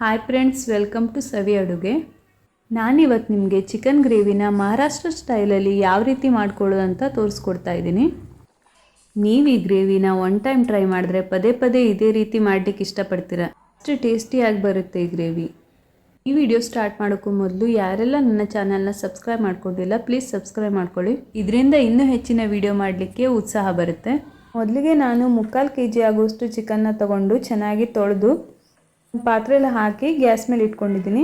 Hi friends welcome to Savi Aduge ನಾನಿವತ್ತು ನಿಮಗೆ chicken ಗ್ರೇವಿನ Maharashtra ಸ್ಟೈಲಲ್ಲಿ ಯಾವ ರೀತಿ ಮಾಡ್ಕೊಳ್ಳೋದು ಅಂತ ತೋರಿಸ್ಕೊಡ್ತಾ ಇದ್ದೀನಿ. ನೀವು ಈ ಗ್ರೇವಿನ ಒನ್ ಟೈಮ್ ಟ್ರೈ ಮಾಡಿದ್ರೆ ಪದೇ ಪದೇ ಇದೇ ರೀತಿ ಮಾಡಲಿಕ್ಕೆ ಇಷ್ಟಪಡ್ತೀರ. ಅಷ್ಟು ಟೇಸ್ಟಿಯಾಗಿ ಬರುತ್ತೆ ಈ ಗ್ರೇವಿ ಈ ವಿಡಿಯೋ ಸ್ಟಾರ್ಟ್ ಮಾಡೋಕ್ಕೂ ಮೊದಲು ಯಾರೆಲ್ಲ ನನ್ನ ಚಾನಲ್ನ ಸಬ್ಸ್ಕ್ರೈಬ್ ಮಾಡ್ಕೊಂಡಿಲ್ಲ ಪ್ಲೀಸ್ ಸಬ್ಸ್ಕ್ರೈಬ್ ಮಾಡ್ಕೊಳ್ಳಿ. ಇದರಿಂದ ಇನ್ನೂ ಹೆಚ್ಚಿನ ವಿಡಿಯೋ ಮಾಡಲಿಕ್ಕೆ ಉತ್ಸಾಹ ಬರುತ್ತೆ. ಮೊದಲಿಗೆ ನಾನು ಮುಕ್ಕಾಲು ಕೆ ಜಿ ಆಗುವಷ್ಟು ಚಿಕನ್ನ ತಗೊಂಡು ಚೆನ್ನಾಗಿ ತೊಳೆದು ಪಾತ್ರೆಯಲ್ಲಿ ಹಾಕಿ ಗ್ಯಾಸ್ ಮೇಲೆ ಇಟ್ಕೊಂಡಿದ್ದೀನಿ.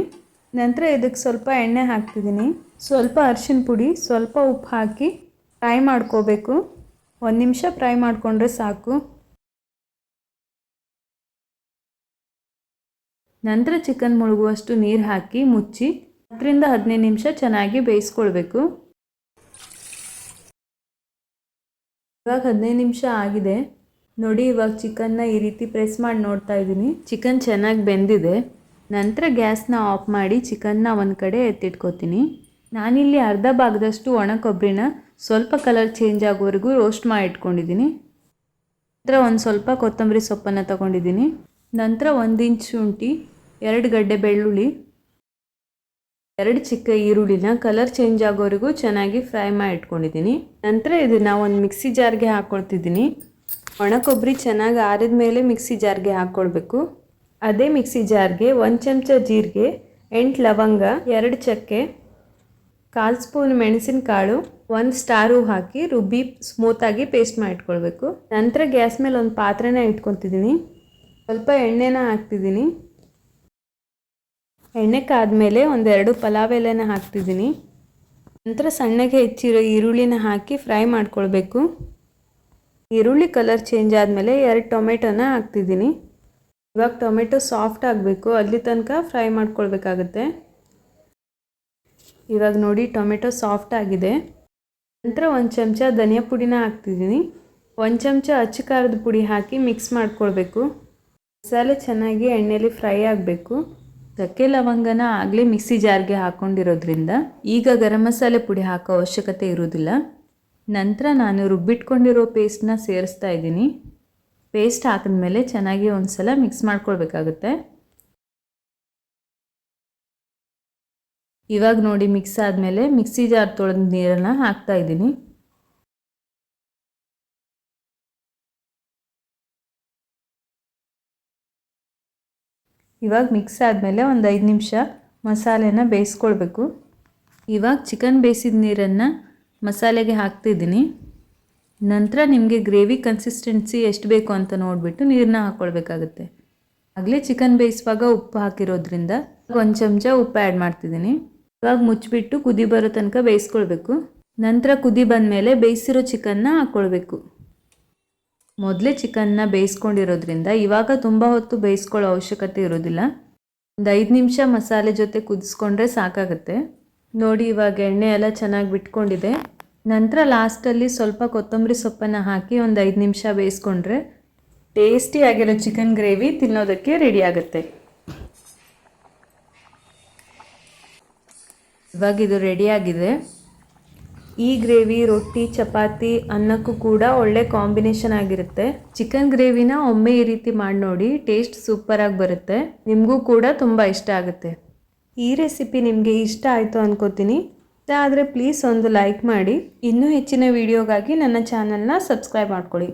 ನಂತರ ಇದಕ್ಕೆ ಸ್ವಲ್ಪ ಎಣ್ಣೆ ಹಾಕ್ತಿದ್ದೀನಿ. ಸ್ವಲ್ಪ ಅರಿಶಿನ ಪುಡಿ, ಸ್ವಲ್ಪ ಉಪ್ಪು ಹಾಕಿ ಫ್ರೈ ಮಾಡ್ಕೋಬೇಕು. ಒಂದು ನಿಮಿಷ ಫ್ರೈ ಮಾಡಿಕೊಂಡ್ರೆ ಸಾಕು. ನಂತರ ಚಿಕನ್ ಮುಳುಗುವಷ್ಟು ನೀರು ಹಾಕಿ ಮುಚ್ಚಿ ಹತ್ತರಿಂದ ಹದಿನೈದು ನಿಮಿಷ ಚೆನ್ನಾಗಿ ಬೇಯಿಸ್ಕೊಳ್ಬೇಕು. ಇವಾಗ ಹದಿನೈದು ನಿಮಿಷ ಆಗಿದೆ. ನೋಡಿ, ಇವಾಗ ಚಿಕನ್ನ ಈ ರೀತಿ ಪ್ರೆಸ್ ಮಾಡಿ ನೋಡ್ತಾ ಇದ್ದೀನಿ. ಚಿಕನ್ ಚೆನ್ನಾಗಿ ಬೆಂದಿದೆ. ನಂತರ ಗ್ಯಾಸ್ನ ಆಫ್ ಮಾಡಿ ಚಿಕನ್ನ ಒಂದು ಕಡೆ ಎತ್ತಿಟ್ಕೋತೀನಿ. ನಾನಿಲ್ಲಿ ಅರ್ಧ ಭಾಗದಷ್ಟು ಒಣ ಕೊಬ್ಬರಿನ ಸ್ವಲ್ಪ ಕಲರ್ ಚೇಂಜ್ ಆಗೋವರೆಗೂ ರೋಸ್ಟ್ ಮಾಡಿ ಇಟ್ಕೊಂಡಿದ್ದೀನಿ. ನಂತರ ಒಂದು ಸ್ವಲ್ಪ ಕೊತ್ತಂಬರಿ ಸೊಪ್ಪನ್ನು ತಗೊಂಡಿದ್ದೀನಿ. ನಂತರ ಒಂದು ಇಂಚ್ ಶುಂಠಿ, ಎರಡು ಗಡ್ಡೆ ಬೆಳ್ಳುಳ್ಳಿ, ಎರಡು ಚಿಕ್ಕ ಈರುಳ್ಳಿನ ಕಲರ್ ಚೇಂಜ್ ಆಗೋವರೆಗೂ ಚೆನ್ನಾಗಿ ಫ್ರೈ ಮಾಡಿ ಇಟ್ಕೊಂಡಿದ್ದೀನಿ. ನಂತರ ಇದನ್ನು ಒಂದು ಮಿಕ್ಸಿ ಜಾರ್ಗೆ ಹಾಕ್ಕೊಳ್ತಿದ್ದೀನಿ ಒಣ ಕೊಬ್ಬರಿ ಚೆನ್ನಾಗಿ ಆರಿದ ಮೇಲೆ ಮಿಕ್ಸಿ ಜಾರ್ಗೆ ಹಾಕ್ಕೊಳ್ಬೇಕು ಅದೇ ಮಿಕ್ಸಿ ಜಾರ್ಗೆ ಒಂದು ಚಮಚ ಜೀರಿಗೆ, ಎಂಟು ಲವಂಗ, ಎರಡು ಚಕ್ಕೆ, ಕಾಲು ಸ್ಪೂನ್ ಮೆಣಸಿನಕಾಳು, ಒಂದು ಸ್ಟಾರು ಹಾಕಿ ರುಬ್ಬಿ ಸ್ಮೂತಾಗಿ ಪೇಸ್ಟ್ ಮಾಡಿಟ್ಕೊಳ್ಬೇಕು. ನಂತರ ಗ್ಯಾಸ್ ಮೇಲೆ ಒಂದು ಪಾತ್ರೆನ ಇಟ್ಕೊತಿದ್ದೀನಿ ಸ್ವಲ್ಪ ಎಣ್ಣೆನ ಹಾಕ್ತಿದ್ದೀನಿ ಎಣ್ಣೆ ಕಾದ್ಮೇಲೆ ಒಂದೆರಡು ಪಲಾವ್ ಎಲೆನ ಹಾಕ್ತಿದ್ದೀನಿ ನಂತರ ಸಣ್ಣಗೆ ಹೆಚ್ಚಿರೋ ಈರುಳ್ಳಿನ ಹಾಕಿ ಫ್ರೈ ಮಾಡ್ಕೊಳ್ಬೇಕು. ಈರುಳ್ಳಿ ಕಲರ್ ಚೇಂಜ್ ಆದಮೇಲೆ ಎರಡು ಟೊಮೆಟೊನ ಹಾಕ್ತಿದ್ದೀನಿ. ಇವಾಗ ಟೊಮೆಟೊ ಸಾಫ್ಟ್ ಆಗಬೇಕು, ಅಲ್ಲಿ ತನಕ ಫ್ರೈ ಮಾಡ್ಕೊಳ್ಬೇಕಾಗತ್ತೆ. ಇವಾಗ ನೋಡಿ ಟೊಮೆಟೊ ಸಾಫ್ಟ್ ಆಗಿದೆ. ನಂತರ ಒಂದು ಚಮಚ ಧನಿಯಾ ಪುಡಿನ ಹಾಕ್ತಿದ್ದೀನಿ. ಒಂದು ಚಮಚ ಅಚ್ಚ ಖಾರದ ಪುಡಿ ಹಾಕಿ ಮಿಕ್ಸ್ ಮಾಡ್ಕೊಳ್ಬೇಕು. ಮಸಾಲೆ ಚೆನ್ನಾಗಿ ಎಣ್ಣೆಯಲ್ಲಿ ಫ್ರೈ ಆಗಬೇಕು. ಚಕ್ಕೆ ಲವಂಗನ ಆಗಲೇ ಮಿಕ್ಸಿ ಜಾರ್ಗೆ ಹಾಕ್ಕೊಂಡಿರೋದ್ರಿಂದ ಈಗ ಗರಂ ಮಸಾಲೆ ಪುಡಿ ಹಾಕೋ ಅವಶ್ಯಕತೆ ಇರೋದಿಲ್ಲ ನಂತರ ನಾನು ರುಬ್ಬಿಟ್ಕೊಂಡಿರೋ ಪೇಸ್ಟ್ನ ಸೇರಿಸ್ತಾ ಇದ್ದೀನಿ. ಪೇಸ್ಟ್ ಹಾಕಿದ್ಮೇಲೆ ಚೆನ್ನಾಗಿ ಒಂದು ಸಲ ಮಿಕ್ಸ್ ಮಾಡ್ಕೊಳ್ಬೇಕಾಗುತ್ತೆ. ಇವಾಗ ನೋಡಿ ಮಿಕ್ಸ್ ಆದಮೇಲೆ ಮಿಕ್ಸಿ ಜಾರ್ ತೊಳೆದ ನೀರನ್ನು ಹಾಕ್ತಾ ಇದ್ದೀನಿ. ಇವಾಗ ಮಿಕ್ಸ್ ಆದಮೇಲೆ ಒಂದು ಐದು ನಿಮಿಷ ಮಸಾಲೆನ ಬೇಯಿಸ್ಕೊಳ್ಬೇಕು. ಇವಾಗ ಚಿಕನ್ ಬೇಯಿಸಿದ ನೀರನ್ನು ಮಸಾಲೆಗೆ ಹಾಕ್ತಿದ್ದೀನಿ. ನಂತರ ನಿಮಗೆ ಗ್ರೇವಿ ಕನ್ಸಿಸ್ಟೆನ್ಸಿ ಎಷ್ಟು ಬೇಕು ಅಂತ ನೋಡಿಬಿಟ್ಟು ನೀರನ್ನ ಹಾಕ್ಕೊಳ್ಬೇಕಾಗುತ್ತೆ ಆಗಲೇ ಚಿಕನ್ ಬೇಯಿಸುವಾಗ ಉಪ್ಪು ಹಾಕಿರೋದ್ರಿಂದ ಒಂದು ಚಮಚ ಉಪ್ಪು ಆ್ಯಡ್ ಮಾಡ್ತಿದ್ದೀನಿ. ಇವಾಗ ಮುಚ್ಚಿಬಿಟ್ಟು ಕುದಿ ಬರೋ ತನಕ ಬೇಯಿಸ್ಕೊಳ್ಬೇಕು. ನಂತರ ಕುದಿ ಬಂದಮೇಲೆ ಬೇಯಿಸಿರೋ ಚಿಕನ್ನ ಹಾಕ್ಕೊಳ್ಬೇಕು ಮೊದಲೇ ಚಿಕನ್ನ ಬೇಯಿಸ್ಕೊಂಡಿರೋದ್ರಿಂದ ಇವಾಗ ತುಂಬ ಹೊತ್ತು ಬೇಯಿಸ್ಕೊಳ್ಳೋ ಅವಶ್ಯಕತೆ ಇರೋದಿಲ್ಲ. ಒಂದು ಐದು ನಿಮಿಷ ಮಸಾಲೆ ಜೊತೆ ಕುದಿಸ್ಕೊಂಡ್ರೆ ಸಾಕಾಗುತ್ತೆ. ನೋಡಿ ಇವಾಗ ಎಣ್ಣೆ ಎಲ್ಲ ಚೆನ್ನಾಗಿ ಬಿಟ್ಕೊಂಡಿದೆ. ನಂತರ ಲಾಸ್ಟಲ್ಲಿ ಸ್ವಲ್ಪ ಕೊತ್ತಂಬರಿ ಸೊಪ್ಪನ್ನು ಹಾಕಿ ಒಂದು ಐದು ನಿಮಿಷ ಬೇಯಿಸ್ಕೊಂಡ್ರೆ ಟೇಸ್ಟಿಯಾಗಿರೋ ಚಿಕನ್ ಗ್ರೇವಿ ತಿನ್ನೋದಕ್ಕೆ ರೆಡಿ ಆಗುತ್ತೆ. ಇವಾಗ ಇದು ರೆಡಿಯಾಗಿದೆ ಈ ಗ್ರೇವಿ, ರೊಟ್ಟಿ, ಚಪಾತಿ ಅನ್ನಕ್ಕೂ ಕೂಡ ಒಳ್ಳೆ ಕಾಂಬಿನೇಷನ್ ಆಗಿರುತ್ತೆ. ಚಿಕನ್ ಗ್ರೇವಿನ ಒಮ್ಮೆ ಈ ರೀತಿ ಮಾಡಿ ನೋಡಿ ಟೇಸ್ಟ್ ಸೂಪರಾಗಿ ಬರುತ್ತೆ. ನಿಮಗೂ ಕೂಡ ತುಂಬ ಇಷ್ಟ ಆಗುತ್ತೆ. ಈ ರೆಸಿಪಿ ನಿಮಗೆ ಇಷ್ಟ ಆಯಿತು ಅನ್ಕೋತೀನಿ. ಆದರೆ ಪ್ಲೀಸ್ ಒಂದು ಲೈಕ್ ಮಾಡಿ. ಇನ್ನೂ ಹೆಚ್ಚಿನ ವೀಡಿಯೋಗಾಗಿ ನನ್ನ ಚಾನಲ್ನ ಸಬ್ಸ್ಕ್ರೈಬ್ ಮಾಡ್ಕೊಳ್ಳಿ.